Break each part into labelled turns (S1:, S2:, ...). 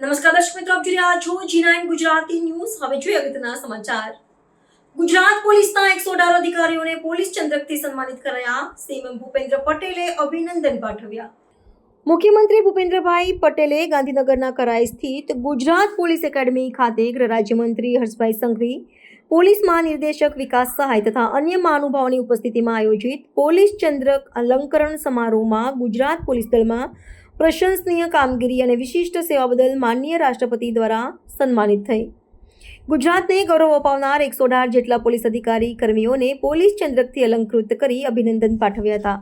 S1: નમસ્કાર દર્શક મિત્રો, આપ જોઈ રહ્યા છો જી ગુજરાતી ન્યૂઝ. હવે જોઈએ અગત્યના સમાચાર. ગુજરાત પોલીસના એકસો અઢાર અધિકારીઓને પોલીસ ચંદ્રકથી સન્માનિત કરાયા. સીએમ ભૂપેન્દ્ર પટેલે અભિનંદન પાઠવ્યા. મુખ્યમંત્રી ભૂપેન્દ્રભાઈ પટેલે ગાંધીનગરના કરાઈ સ્થિત ગુજરાત પોલીસ એકેડમી ખાતે ગૃહ રાજ્યમંત્રી હર્ષભાઈ સંઘવી, પોલીસ મહાનિર્દેશક વિકાસ સહાય તથા અન્ય મહાનુભાવોની ઉપસ્થિતિમાં આયોજિત પોલીસ ચંદ્રક અલંકરણ સમારોહમાં ગુજરાત પોલીસ દળમાં પ્રશંસનીય કામગીરી અને વિશિષ્ટ સેવા બદલ માનનીય રાષ્ટ્રપતિ દ્વારા સન્માનિત થઈ. ગુજરાતને ગૌરવ અપાવનાર એકસો અઢાર જેટલા પોલીસ અધિકારી કર્મીઓને પોલીસ ચંદ્રકથી અલંકૃત કરી અભિનંદન પાઠવ્યા હતા.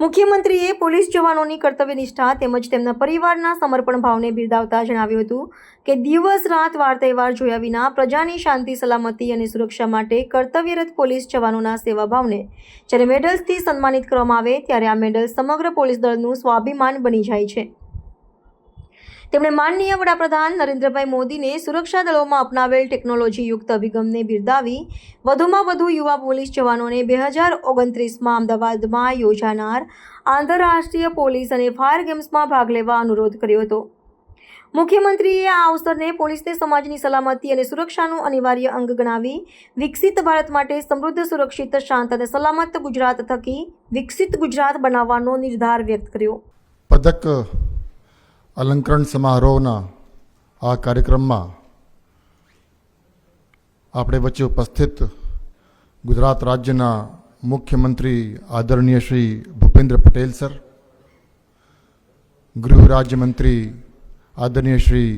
S1: મુખ્યમંત્રીએ પોલીસ જવાનોની કર્તવ્ય નિષ્ઠા તેમજ તેમના પરિવારના સમર્પણ ભાવને બિરદાવતા જણાવ્યું હતું કે દિવસ રાત વાર તહેવાર જોયા વિના પ્રજાની શાંતિ, સલામતી અને સુરક્ષા માટે કર્તવ્યરત પોલીસ જવાનોના સેવાભાવને જ્યારે મેડલ્સથી સન્માનિત કરવામાં આવે ત્યારે આ મેડલ સમગ્ર પોલીસ દળનું સ્વાભિમાન બની જાય છે. તેમણે માનનીય વડાપ્રધાન નરેન્દ્રભાઈ મોદીને સુરક્ષા દળોમાં અપનાવેલ ટેકનોલોજીયુક્ત અભિગમને બિરદાવી વધુમાં વધુ યુવા પોલીસ જવાનોને બે હજાર ઓગણત્રીસમાં અમદાવાદમાં યોજાનાર આંતરરાષ્ટ્રીય પોલીસ અને ફાયર ગેમ્સમાં ભાગ લેવા અનુરોધ કર્યો હતો. મુખ્યમંત્રીએ આ અવસરને પોલીસને સમાજની સલામતી અને સુરક્ષાનું અનિવાર્ય અંગ ગણાવી વિકસિત ભારત માટે સમૃદ્ધ, સુરક્ષિત, શાંત અને સલામત ગુજરાત થકી વિકસિત ગુજરાત બનાવવાનો નિર્ધાર વ્યક્ત કર્યો.
S2: પદક અલંકરણ સમારોહના આ કાર્યક્રમમાં આપણે વચ્ચે ઉપસ્થિત ગુજરાત રાજ્યના મુખ્યમંત્રી આદરણીય શ્રી ભૂપેન્દ્ર પટેલ સર ગૃહ રાજ્યમંત્રી આદરણીય શ્રી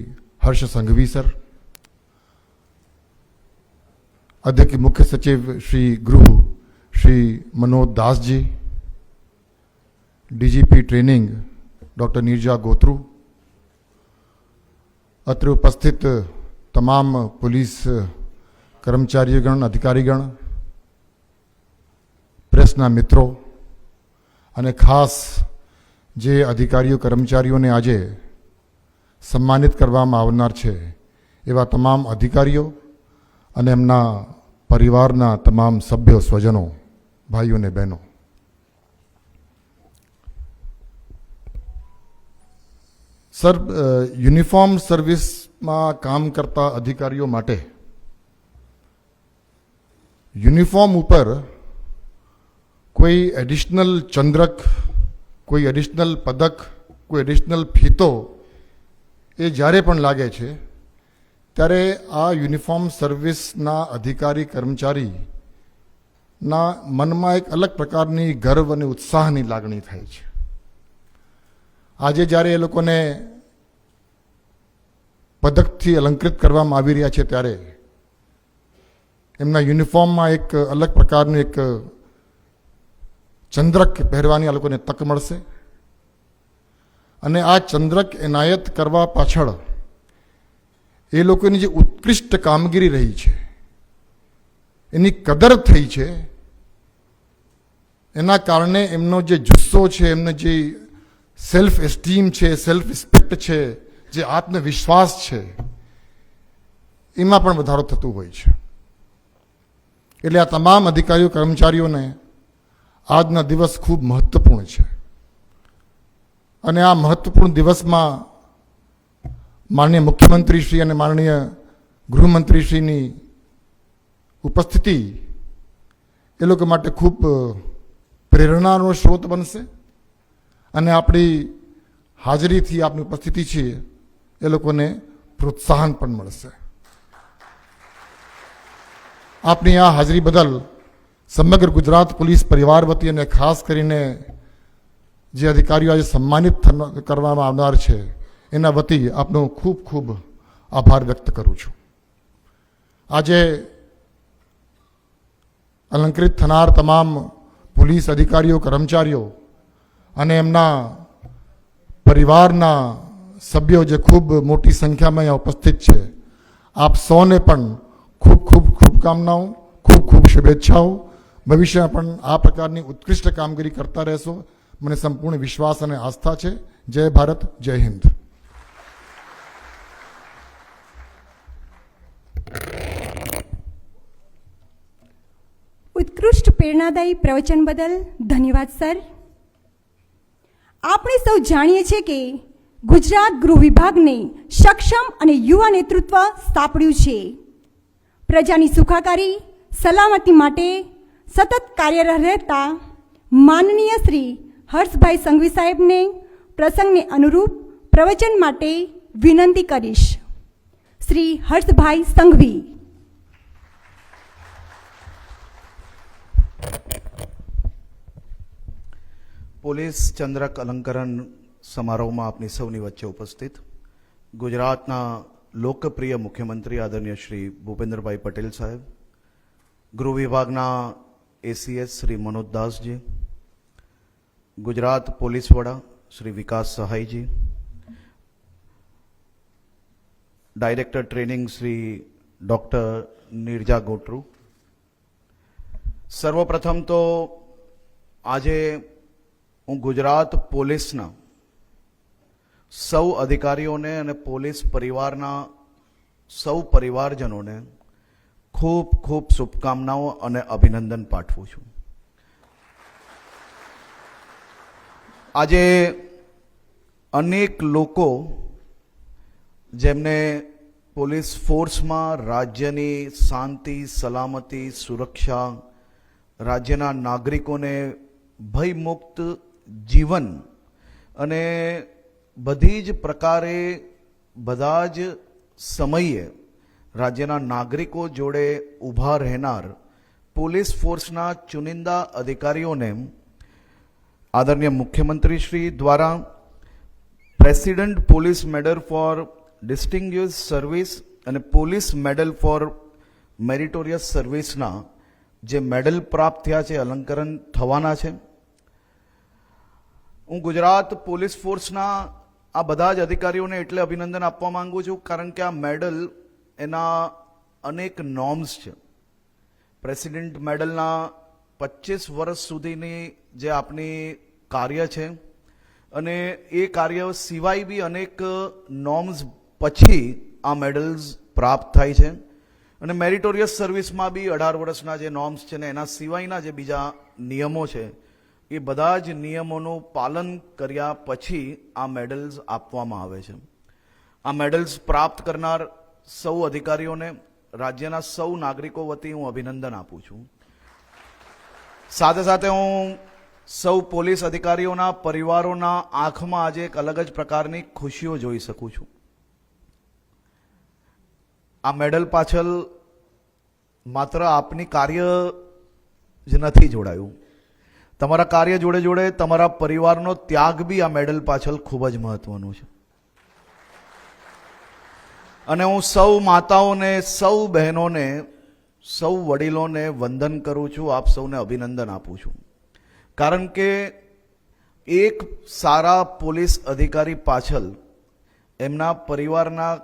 S2: હર્ષ સંઘવી સર અધ્યક્ષ મુખ્ય સચિવ શ્રી ગૃહ Shri Manoj Dasji DGP training doctor Neerja Gotru અત્રે ઉપસ્થિત તમામ પોલીસ કર્મચારીગણ, અધિકારીગણ, પ્રેસના મિત્રો અને ખાસ જે અધિકારીઓ, કર્મચારીઓને આજે સન્માનિત કરવામાં આવનાર છે, એવા તમામ અધિકારીઓ અને એમના પરિવારના તમામ સભ્યો, સ્વજનો, ભાઈઓ અને બહેનો. સર યુનિફોર્મ સર્વિસમાં કામ કરતા અધિકારીઓ માટે યુનિફોર્મ ઉપર કોઈ એડિશનલ ચંદ્રક, કોઈ એડિશનલ પદક, કોઈ એડિશનલ ફીતો એ જ્યારે પણ લાગે છે, ત્યારે આ યુનિફોર્મ સર્વિસના અધિકારી કર્મચારીના મનમાં એક અલગ પ્રકારની ગર્વ અને ઉત્સાહની લાગણી થાય છે. આજે જ્યારે એ લોકોને પદકથી અલંકૃત કરવામાં આવી રહ્યા છે ત્યારે એમના યુનિફોર્મમાં એક અલગ પ્રકારનું એક ચંદ્રક પહેરવાની આ લોકોને તક મળશે. અને આ ચંદ્રક એનાયત કરવા પાછળ એ લોકોની જે ઉત્કૃષ્ટ કામગીરી રહી છે, એની કદર થઈ છે, એના કારણે એમનો જે જુસ્સો છે, એમને જે સેલ્ફ એસ્ટીમ છે સેલ્ફ રિસ્પેક્ટ છે, જે આત્મવિશ્વાસ છે, એમાં પણ વધારો થતો હોય છે. એટલે આ તમામ અધિકારીઓ, કર્મચારીઓને આજના દિવસ ખૂબ મહત્વપૂર્ણ છે. અને આ મહત્વપૂર્ણ દિવસમાં માનનીય મુખ્યમંત્રીશ્રી અને માનનીય ગૃહમંત્રીશ્રીની ઉપસ્થિતિ એ લોકો માટે ખૂબ પ્રેરણાનો સ્ત્રોત બનશે. અને આપણી હાજરીથી આપની ઉપસ્થિતિ છે, એ લોકોને પ્રોત્સાહન પણ મળશે. આપની આ હાજરી બદલ સમગ્ર ગુજરાત પોલીસ પરિવાર વતી અને ખાસ કરીને જે અધિકારીઓ આજે સન્માનિત કરવામાં આવનાર છે, એના વતી આપનો ખૂબ ખૂબ આભાર વ્યક્ત કરું છું. આજે અલંકૃત થનાર તમામ પોલીસ અધિકારીઓ, કર્મચારીઓ અને એમના પરિવારના સભ્યો જે ખૂબ મોટી સંખ્યામાં અહીંયા ઉપસ્થિત છે, આપ સૌને પણ ખૂબ ખૂબ શુભકામનાઓ ખૂબ ખૂબ શુભેચ્છાઓ. ભવિષ્યમાં પણ આ પ્રકારની ઉત્કૃષ્ટ કામગીરી કરતા રહેશો. મને સંપૂર્ણ વિશ્વાસ અને આસ્થા છે. જય ભારત, જય હિન્દ.
S3: ઉત્કૃષ્ટ પ્રેરણાદાયી પ્રવચન બદલ ધન્યવાદ, સર. આપણે સૌ જાણીએ છીએ કે ગુજરાત ગૃહ વિભાગને સક્ષમ અને યુવા નેતૃત્વ સ્થાપ્યું છે. પ્રજાની સુખાકારી, સલામતી માટે સતત કાર્યરત રહેતા માનનીય શ્રી હર્ષભાઈ સંઘવી સાહેબને પ્રસંગને અનુરૂપ પ્રવચન માટે વિનંતી કરીશ. શ્રી હર્ષભાઈ સંઘવી.
S4: પોલીસ ચંદ્રક અલંકરણ સમારોહમાં આપની સૌની વચ્ચે ઉપસ્થિત. ગુજરાતના લોકપ્રિય મુખ્યમંત્રી આદરણીય શ્રી ભૂપેન્દ્રભાઈ પટેલ સાહેબ, ગૃહ વિભાગના એસીએસ શ્રી મનોજ દાસજી, ગુજરાત પોલીસ વડા Shri Vikas Sahayji, director training Shri doctor Neerja Gotru. સર્વપ્રથમ તો આજે હું ગુજરાત પોલીસના સૌ અધિકારીઓને અને પોલીસ પરિવારના સૌ પરિવારજનોને ખૂબ ખૂબ શુભકામનાઓ અને અભિનંદન પાઠવું છું. આજે અનેક લોકો જેમને પોલીસ ફોર્સમાં રાજ્યની શાંતિ, સલામતી, સુરક્ષા, રાજ્યના નાગરિકોને ભયમુક્ત જીવન અને બધી જ પ્રકારે બધા જ સમયે રાજ્યના નાગરિકો જોડે ઊભા રહેનાર પોલીસ ફોર્સના ચુનિંદા અધિકારીઓને આદરણીય મુખ્યમંત્રી શ્રી દ્વારા president police medal for distinguished service અને પોલીસ મેડલ ફોર મેરિટોરિયસ સર્વિસના જે મેડલ પ્રાપ્ત થયા છે, અલંકરણ થવાના છે. હું ગુજરાત પોલીસ ફોર્સના આ બધા જ અધિકારીઓને એટલે અભિનંદન આપવા માંગુ છું, કારણ કે આ મેડલ એના અનેક નોર્મ્સ છે. પ્રેસિડેન્ટ મેડલના પચીસ વર્ષ સુધીની જે આપની કાર્ય છે અને એ કાર્ય સિવાય બી અનેક નોર્મ્સ પછી આ મેડલ્સ પ્રાપ્ત થાય છે. અને મેરિટોરિયસ સર્વિસમાં બી અઢાર વર્ષના જે નોર્મ્સ છે ને એના સિવાયના જે બીજા નિયમો છે એ બધા જ નિયમોનું પાલન કર્યા પછી આ મેડલ્સ આપવામાં આવે છે. આ મેડલ્સ પ્રાપ્ત કરનાર સૌ અધિકારીઓને, રાજ્યના સૌ નાગરિકો વતી હું અભિનંદન આપું છું. સાથે સાથે હું સૌ પોલીસ અધિકારીઓના પરિવારોના આંખમાં આજે એક અલગ જ પ્રકારની ખુશીઓ જોઈ શકું છું. આ મેડલ પાછળ માત્ર આપની કાર્ય જ નથી જોડાયું. તમારા કાર્ય જોડે જોડે તમારા પરિવારનો ત્યાગ બી આ મેડલ પાછળ ખૂબ જ મહત્વનું છે. અને હું સૌ માતાઓને, સૌ બહેનોને, સૌ વડીલોને વંદન કરું છું, આપ સૌને અભિનંદન આપું છું. કારણ કે એક સારા પોલીસ અધિકારી પાછળ એમના પરિવારના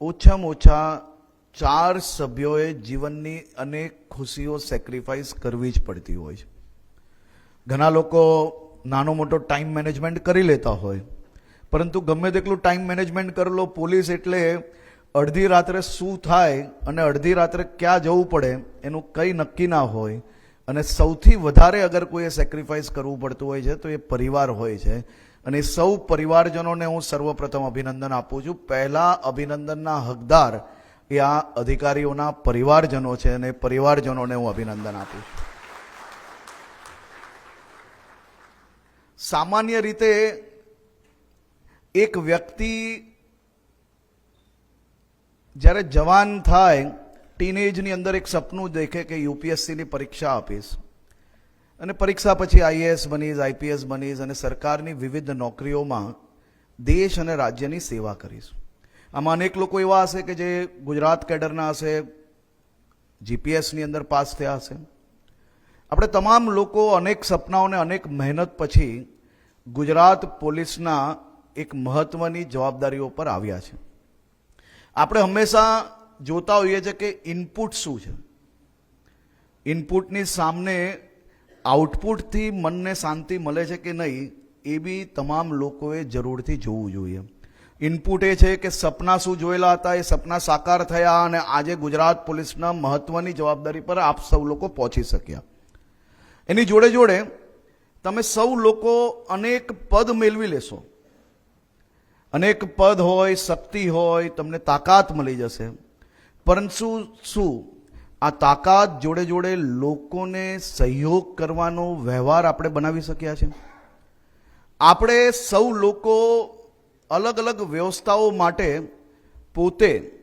S4: ઓછામાં ઓછા ચાર સભ્યોએ જીવનની અનેક ખુશીઓ સેક્રિફાઈસ કરવી જ પડતી હોય છે. ઘણા લોકો નાનો મોટો ટાઈમ મેનેજમેન્ટ કરી લેતા હોય. પરંતુ ગમે તેટલું ટાઈમ મેનેજમેન્ટ કરી લો, પોલીસ એટલે અડધી રાત્રે શું થાય અને અડધી રાત્રે ક્યાં જવું પડે એનું કંઈ નક્કી ના હોય. અને સૌથી વધારે અગર કોઈએ સેક્રિફાઈસ કરવું પડતું હોય છે, તો એ પરિવાર હોય છે. અને સૌ પરિવારજનોને હું સર્વપ્રથમ અભિનંદન આપું છું. પહેલાં અભિનંદનના હકદાર એ આ અધિકારીઓના પરિવારજનો છે અને પરિવારજનોને હું અભિનંદન આપું છું. સામાન્ય રીતે એક વ્યક્તિ જ્યારે જવાન થાય, ટીનેજની અંદર એક સપનું દેખે કે યુપીએસસીની પરીક્ષા આપીશ. અને પરીક્ષા પછી આઈએએસ બનીશ, આઈપીએસ બનીશ અને સરકારની વિવિધ નોકરીઓમાં દેશ અને રાજ્યની સેવા કરીશ. આમાં અનેક લોકો એવા હશે કે જે ગુજરાત કેડરના હશે, જીપીએસની અંદર પાસ થયા હશે. આપણે તમામ લોકો અનેક સપનાઓને અનેક મહેનત પછી ગુજરાત પોલીસના એક મહત્વની જવાબદારીઓ પર આવ્યા છે. આપણે હંમેશા જોતા હોઈએ છીએ કે ઇનપુટ શું છે? ઇનપુટની સામે આઉટપુટથી મનને શાંતિ મળે છે કે નહીં, એ બી તમામ લોકોએ જરૂરથી જોવું જોઈએ. ઇનપુટ એ છે કે સપના શું જોયેલા હતા, એ સપના સાકાર થયા અને આજે ગુજરાત પોલીસના મહત્વની જવાબદારી પર આપ સૌ લોકો પહોંચી શક્યા. એની જોડે જોડે તમે સૌ લોકો અનેક પદ મેળવી લેશો. અનેક પદ હોય, શક્તિ હોય, તમને તાકાત મળી જશે. પરંતુ શું? આ તાકાત જોડે જોડે લોકોને સહયોગ કરવાનો વ્યવહાર આપણે બનાવી શક્યા છે? આપણે સૌ લોકો અલગ અલગ વ્યવસ્થાઓ માટે પોતે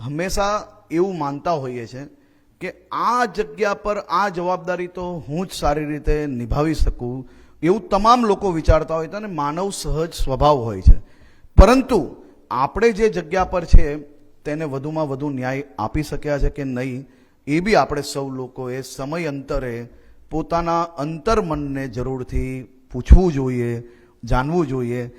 S4: હંમેશા એવું માનતા હોઈએ છે કે આ જગ્યા પર આ જવાબદારી તો હું જ સારી રીતે નિભાવી શકું, એવું તમામ લોકો વિચારતા હોય અને માનવ સહજ સ્વભાવ હોય છે. પરંતુ આપણે જે જગ્યા પર છે, તેને વધુમાં વધુ ન્યાય આપી શક્યા છે કે નહીં, એ બી આપણે સૌ લોકોએ સમય અંતરે પોતાના અંતર્મનને જરૂરથી પૂછવું જોઈએ, જાણવું જોઈએ.